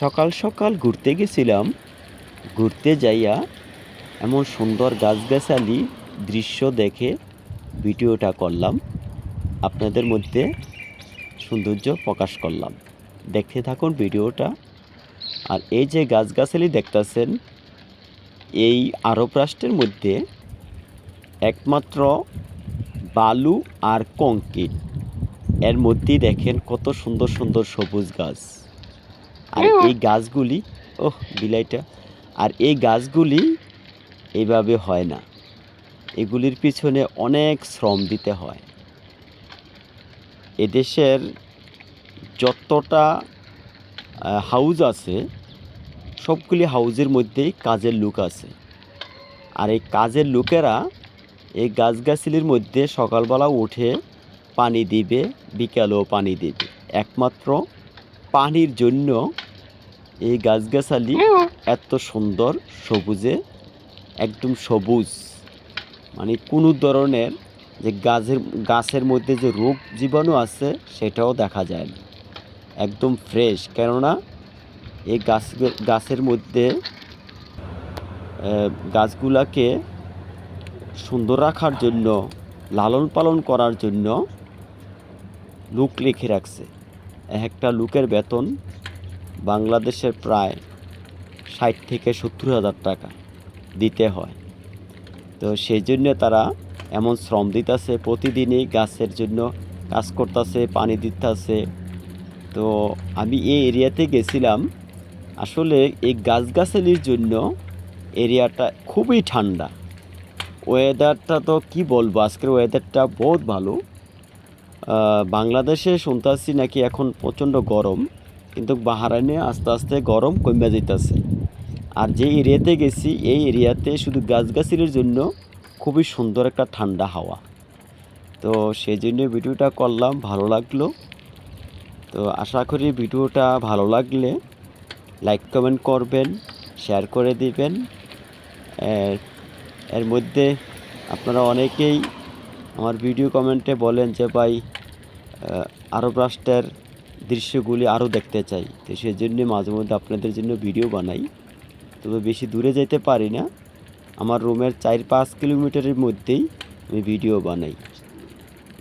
সকাল সকাল ঘুরতে গেছিলাম। ঘুরতে যাইয়া এমন সুন্দর গাছগাছালি দৃশ্য দেখে ভিডিওটা করলাম। আপনাদের মধ্যে সৌন্দর্য প্রকাশ করলাম। দেখতে থাকুন ভিডিওটা। আর এই যে গাছগাছালি দেখতেছেন, এই আরব রাষ্ট্রের মধ্যে একমাত্র বালু আর কংক্রিট। এর মধ্যেই দেখেন কত সুন্দর সুন্দর সবুজ গাছ। আর এই গাছগুলি ওহ বিলাইটা। আর এই গাছগুলি এইভাবে হয় না। এগুলির পিছনে অনেক শ্রম দিতে হয়। এদেশের যতটা হাউজ আছে সবগুলি হাউজের মধ্যেই কাজের লোক আছে। আর এই কাজের লোকেরা এই গাছগাছালির মধ্যে সকালবেলা উঠে পানি দিবে বিকালেও পানি দিবে। একমাত্র পানির জন্য এই গাছগাছালি এত সুন্দর সবুজে একদম সবুজ। মানে কোনো ধরনের যে গাছের গাছের মধ্যে যে রোগ জীবাণু আছে সেটাও দেখা যায় না। একদম ফ্রেশ কেননা এই গাছ গাছের মধ্যে গাছগুলাকে সুন্দর রাখার জন্য লালন পালন করার জন্য লোক লিখে রাখছে। একটা লোকের বেতন বাংলাদেশের প্রায় ষাট থেকে সত্তর হাজার টাকা দিতে হয়। তো সেই জন্য তারা এমন শ্রম দিতেছে, প্রতিদিনই গাছের জন্য কাজ করতেছে, পানি দিতেছে। তো আমি এই এরিয়াতে গেছিলাম। আসলে এই গাছগাছালির জন্য এরিয়াটা খুবই ঠান্ডা। ওয়েদারটা তো কি বলব? আজকের ওয়েদারটা বহুত ভালো। বাংলাদেশে শুনতেছি নাকি এখন প্রচণ্ড গরম, কিন্তু বাহারাইনে আস্তে আস্তে গরম কমে যেতেছে আর যে এরিয়াতে গেছি, এই এরিয়াতে শুধু গাছগাছালির জন্য খুবই সুন্দর একটা ঠান্ডা হাওয়া। তো সেই জন্য ভিডিওটা করলাম, ভালো লাগল। তো আশা করি ভিডিওটা ভালো লাগলে লাইক কমেন্ট করবেন, শেয়ার করে দিবেন। এর এর মধ্যে আপনারা অনেকেই আমার ভিডিও কমেন্টে বলেন যে ভাই আরব রাষ্ট্রের দৃশ্যগুলি আরও দেখতে চাই। তো সেই জন্য মাঝে মধ্যে আপনাদের জন্য ভিডিও বানাই। তবে বেশি দূরে যেতে পারি না। আমার রুমের চার পাঁচ কিলোমিটারের মধ্যেই আমি ভিডিও বানাই।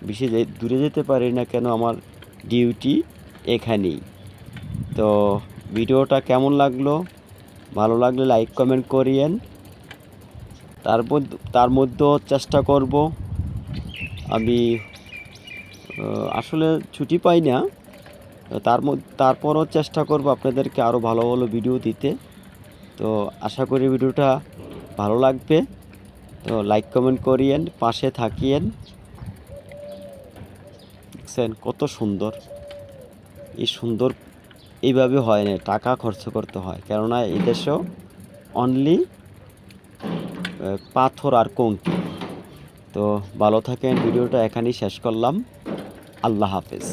বেশি দূরে যেতে পারি না কেন আমার ডিউটি এখানেই। তো ভিডিওটা কেমন লাগল? ভালো লাগলে লাইক, কমেন্ট করিয়েন। তার মধ্যে তার মধ্যেও চেষ্টা করব। আমি আসলে ছুটি পাই না। তার তারপরও চেষ্টা করব আপনাদেরকে আরও ভালো ভালো ভিডিও দিতে। তো আশা করি ভিডিওটা ভালো লাগবে। তো লাইক কমেন্ট করিয়েন, পাশে থাকিয়েন। দেখছেন কত সুন্দর। এই সুন্দর এইভাবে হয় না, টাকা খরচ করতে হয়। কেননা এই দেশেও অনলি পাথর আর কঙ্কি। তো ভালো থাকেন ভিডিওটা এখানেই শেষ করলাম। আল্লাহ হাফেজ।